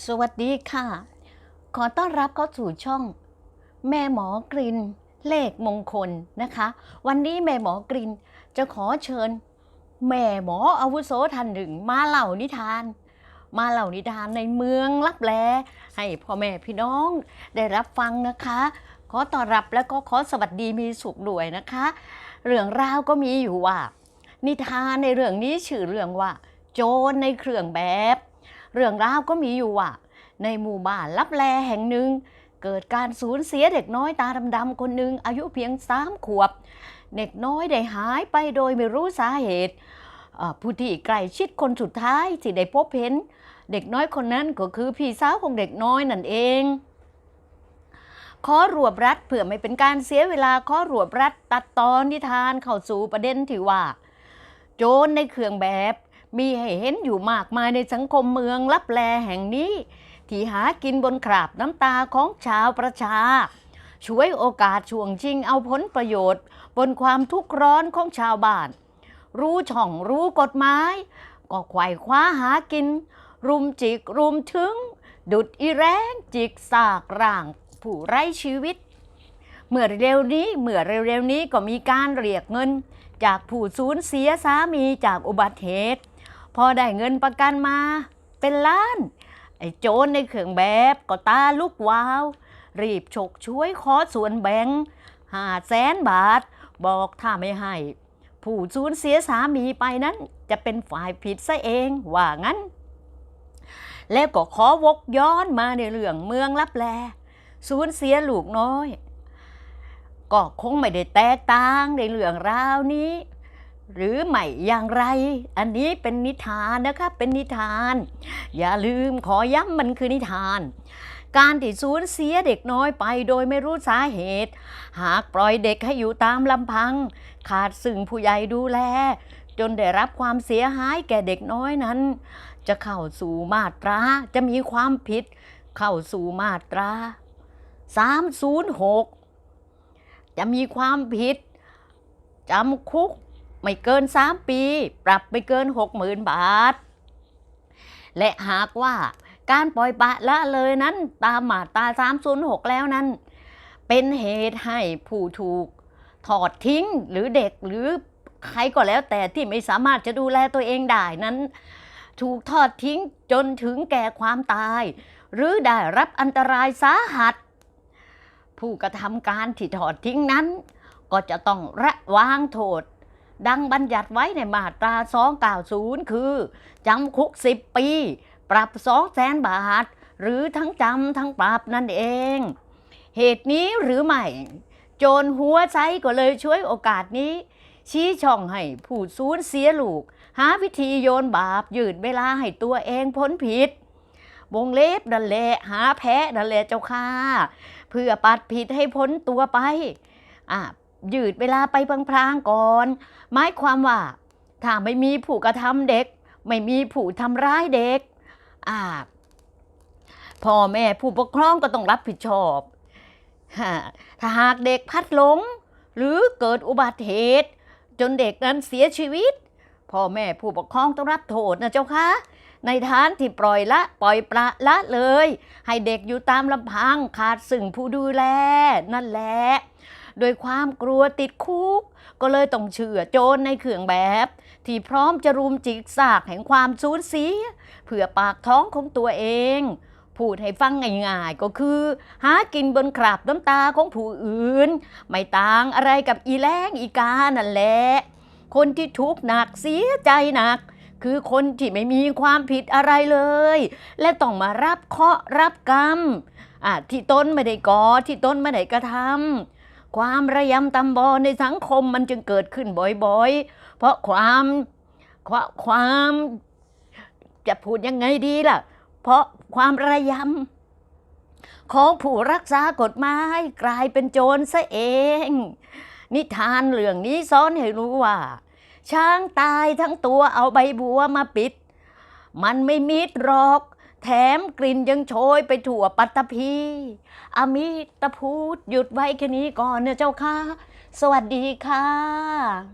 สวัสดีค่ะ ขอต้อนรับเข้าสู่ช่อง แม่หมอกรินเลขมงคลนะคะ วันนี้แม่หมอกรินจะขอเชิญ แม่หมออาวุโสท่านหนึ่งมาเล่านิทาน มาเล่านิทานในเมืองลับแล ให้พ่อแม่พี่น้องได้รับฟังนะคะ ขอต้อนรับแล้วก็ขอสวัสดีมีสุขด้วยนะคะ เรื่องราวก็มีอยู่ว่า นิทานในเรื่องนี้ชื่อเรื่องว่า โจรในเครื่องแบบ เรื่องราวก็มีอยู่ว่า ในหมู่บ้านลับแลแห่งหนึ่ง เกิดการสูญเสียเด็กน้อยตาดำๆคนหนึ่งอายุเพียงสามขวบ เด็กน้อยได้หายไปโดยไม่รู้สาเหตุผู้ที่ใกล้ชิดคนสุดท้ายที่ได้พบเห็น เด็กน้อยคนนั้นก็คือพี่สาวของเด็กน้อยนั่นเอง ขอรวบรัดเพื่อไม่เป็นการเสียเวลาขอรวบรัดตัดตอนนิทานเข้าสู่ประเด็นที่ว่า โจรในเครื่องแบบ มีให้เห็นอยู่มากมายในสังคมเมืองลับแลแห่งนี้ ที่หากินบนคราบน้ำตาของชาวประชา ช่วยโอกาสช่วงชิงเอาผลประโยชน์ บนความทุกข์ร้อนของชาวบ้าน รู้ช่องรู้กฎหมาย ก็ไขว่คว้าหากิน รุมจิกรุมถึง ดุดอีแรงจิกซากร่าง ผู้ไร้ชีวิต เมื่อเร็วนี้เมื่อเร็วๆนี้ก็มีการเรียกเงินจากผู้สูญเสียสามีจากอุบัติเหตุ พอได้เงินประกันมา เป็นล้าน ไอ้โจรในเครื่องแบบก็ตาลุกวาว รีบฉกช่วยขอส่วนแบ่งห้าแสนบาท บอกถ้าไม่ให้ ผู้สูญเสียสามีไปนั้น จะเป็นฝ่ายผิดซะเองว่างั้น แล้วก็ขอวกย้อนมาในเรื่องเมืองลับแลสูญเสียลูกน้อย ก็คงไม่ได้แตกต่างในเรื่องราวนี้ หรือไม่อย่างไร อันนี้เป็นนิทานนะคะเป็นนิทาน อย่าลืมขอย้ำมันคือนิทาน การที่สูญเสียเด็กน้อยไปโดยไม่รู้สาเหตุ หากปล่อยเด็กให้อยู่ตามลำพัง ขาดซึ่งผู้ใหญ่ดูแล จนได้รับความเสียหายแก่เด็กน้อยนั้น จะเข้าสู่มาตราจะมีความผิด เข้าสู่มาตรา 306 จะมีความผิดจำคุก ไม่เกิน 3 ปี ปรับไม่เกิน 60,000 บาท และหากว่าการปล่อยปะละเลยนั้นตามมาตรา306 แล้วนั้น เป็นเหตุให้ผู้ถูกถอดทิ้งหรือเด็กหรือใครก็แล้วแต่ที่ไม่สามารถจะดูแลตัวเองได้นั้น ถูกทอดทิ้งจนถึงแก่ความตาย หรือได้รับอันตรายสาหัส ผู้กระทำการที่ถอดทิ้งนั้น ก็จะต้องระวางโทษ ดังบัญญัติไว้ในมาตรา290 คือ จำคุก 10 ปี ปรับ 2 แสนบาท หรือทั้งจำทั้งปรับนั่นเอง เหตุนี้หรือไม่ โจรหัวไซก็เลยช่วยโอกาสนี้ ชี้ช่องให้ผู้สูญเสียลูก หาวิธีโยนบาปยืดเวลาให้ตัวเองพ้นผิดวงเล็บดันแหละหาแพ้ดันแหละเจ้าค่ะ เพื่อปัดผิดให้พ้นตัวไปอะ ยืดเวลาไปพลางๆก่อน หมายความว่า ถ้าไม่มีผู้กระทำเด็ก ไม่มีผู้ทำร้ายเด็กอ่าพ่อแม่ผู้ปกครองก็ต้องรับผิดชอบ ถ้าหากเด็กพัดหลง หรือเกิดอุบัติเหตุ จนเด็กนั้นเสียชีวิต พ่อแม่ผู้ปกครองต้องรับโทษนะเจ้าคะในฐานที่ปล่อยละปล่อยปละละเลย ให้เด็กอยู่ตามลำพังขาดซึ่งผู้ดูแลนั่นแหละ โดยความกลัวติดคุก ก็เลยต้องเชื่อโจรในเครื่องแบบ ที่พร้อมจะรุมจิกซากแห่งความสูญเสียเพื่อปากท้องของตัวเอง พูดให้ฟังง่ายๆก็คือ หากินบนคราบน้ำตาของผู้อื่น ไม่ต่างอะไรกับอีแรงอีกานั่นแหละคนที่ทุกข์หนักเสียใจหนักคือคนที่ไม่มีความผิดอะไรเลย และต้องมารับเคราะห์รับกรรมที่ตนไม่ได้ก่อที่ตนไม่ได้กระทำ ความระยำตำบอในสังคมมันจึงเกิดขึ้นบ่อยๆ เพราะความความความจะพูดยังไงดีล่ะ เพราะความระยำของผู้รักษากฎหมายกลายเป็นโจรซะเอง นิทานเรื่องนี้สอนให้รู้ว่า ช้างตายทั้งตัวเอาใบบัวมาปิด มันไม่มิดหรอก แถมกลิ่นยังโชยไปถั่วปัตตภีอมิตรพูดหยุดไว้แค่นี้ก่อนเนะเจ้าค่ะ สวัสดีค่ะ